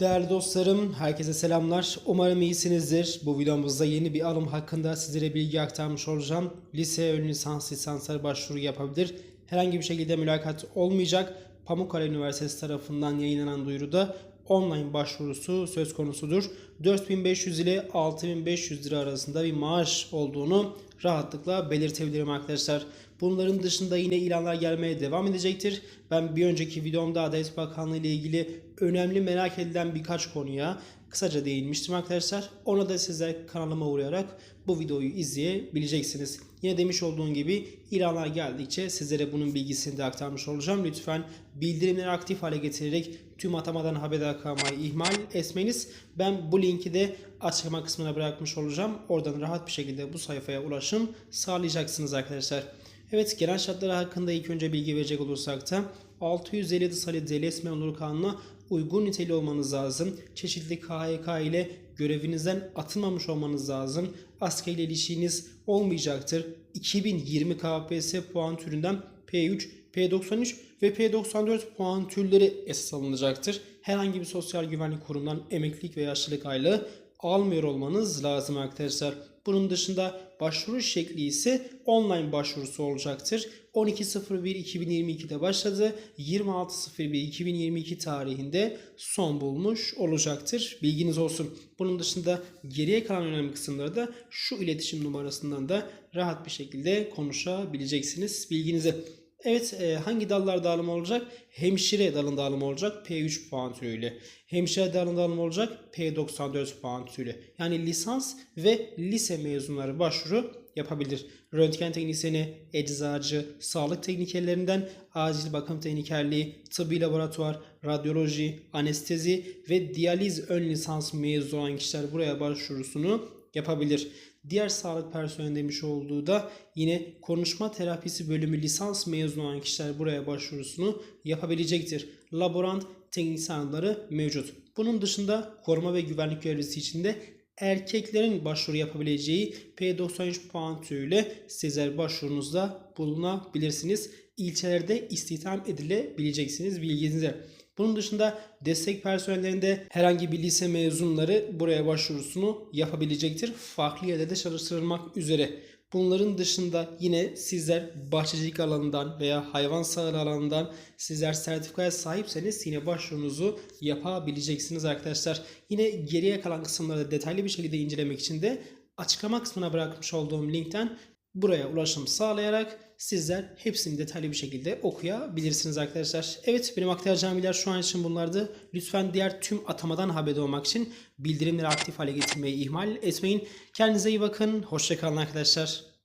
Değerli dostlarım, herkese selamlar. Umarım iyisinizdir. Bu videomuzda yeni bir alım hakkında sizlere bilgi aktarmış olacağım. Lise ön lisans lisanslara başvuru yapabilir. Herhangi bir şekilde mülakat olmayacak. Pamukkale Üniversitesi tarafından yayınlanan duyuruda online başvurusu söz konusudur. 4500 ile 6500 lira arasında bir maaş olduğunu rahatlıkla belirtebilirim arkadaşlar. Bunların dışında yine ilanlar gelmeye devam edecektir. Ben bir önceki videomda Adalet Bakanlığı ile ilgili önemli merak edilen birkaç konuya kısaca değinmiştim arkadaşlar. Ona da sizler kanalıma uğrayarak bu videoyu izleyebileceksiniz. Yine demiş olduğum gibi ilanlar geldikçe sizlere bunun bilgisini de aktarmış olacağım. Lütfen bildirimleri aktif hale getirerek tüm atamadan haberdar kalmayı ihmal etmeniz. Ben bu linki de açıklama kısmına bırakmış olacağım. Oradan rahat bir şekilde bu sayfaya ulaşım sağlayacaksınız arkadaşlar. Evet genel şartları hakkında ilk önce bilgi verecek olursak da 657 sayılı Devlet Memuru Kanunu'na uygun niteli olmanız lazım. Çeşitli KHK ile görevinizden atılmamış olmanız lazım. Askeriyle ilişkiniz olmayacaktır. 2020 KPSS puan türünden P3, P93 ve P94 puan türleri esas alınacaktır. Herhangi bir sosyal güvenlik kurumundan emeklilik ve yaşlılık aylığı almıyor olmanız lazım arkadaşlar. Bunun dışında başvuru şekli ise online başvurusu olacaktır. 12.01.2022'de başladı. 26.01.2022 tarihinde son bulmuş olacaktır. Bilginiz olsun. Bunun dışında geriye kalan önemli kısımları da şu iletişim numarasından da rahat bir şekilde konuşabileceksiniz. Bilginize. Evet e, hangi dallar dağılımı olacak? Hemşire dalında dağılımı olacak P3 puan türüyle. Hemşire dalında dağılımı olacak P94 puan türüyle. Yani lisans ve lise mezunları başvuru yapabilir. Röntgen teknisyeni, eczacı, sağlık teknikerlerinden acil bakım teknikerliği, tıbbi laboratuvar, radyoloji, anestezi ve diyaliz ön lisans mezunu olan kişiler buraya başvurusunu yapabilir. Diğer sağlık personeli demiş olduğu da yine konuşma terapisi bölümü lisans mezunu olan kişiler buraya başvurusunu yapabilecektir. Laborant teknisyenleri mevcut. Bunun dışında koruma ve güvenlik görevlisi için de erkeklerin başvuru yapabileceği P93 puan türüyle sizler başvurunuzda bulunabilirsiniz. İlçelerde istihdam edilebileceksiniz bilginize. Bunun dışında destek personellerinde herhangi bir lise mezunları buraya başvurusunu yapabilecektir. Farklı yerde de çalıştırılmak üzere. Bunların dışında yine sizler bahçecilik alanından veya hayvan sağlığı alanından sizler sertifikaya sahipseniz yine başvurunuzu yapabileceksiniz arkadaşlar. Yine geriye kalan kısımları detaylı bir şekilde incelemek için de açıklama kısmına bırakmış olduğum linkten buraya ulaşım sağlayarak sizler hepsini detaylı bir şekilde okuyabilirsiniz arkadaşlar. Evet benim aktaracağım bilgiler şu an için bunlardı. Lütfen diğer tüm atamadan haberdar olmak için bildirimleri aktif hale getirmeyi ihmal etmeyin. Kendinize iyi bakın. Hoşçakalın arkadaşlar.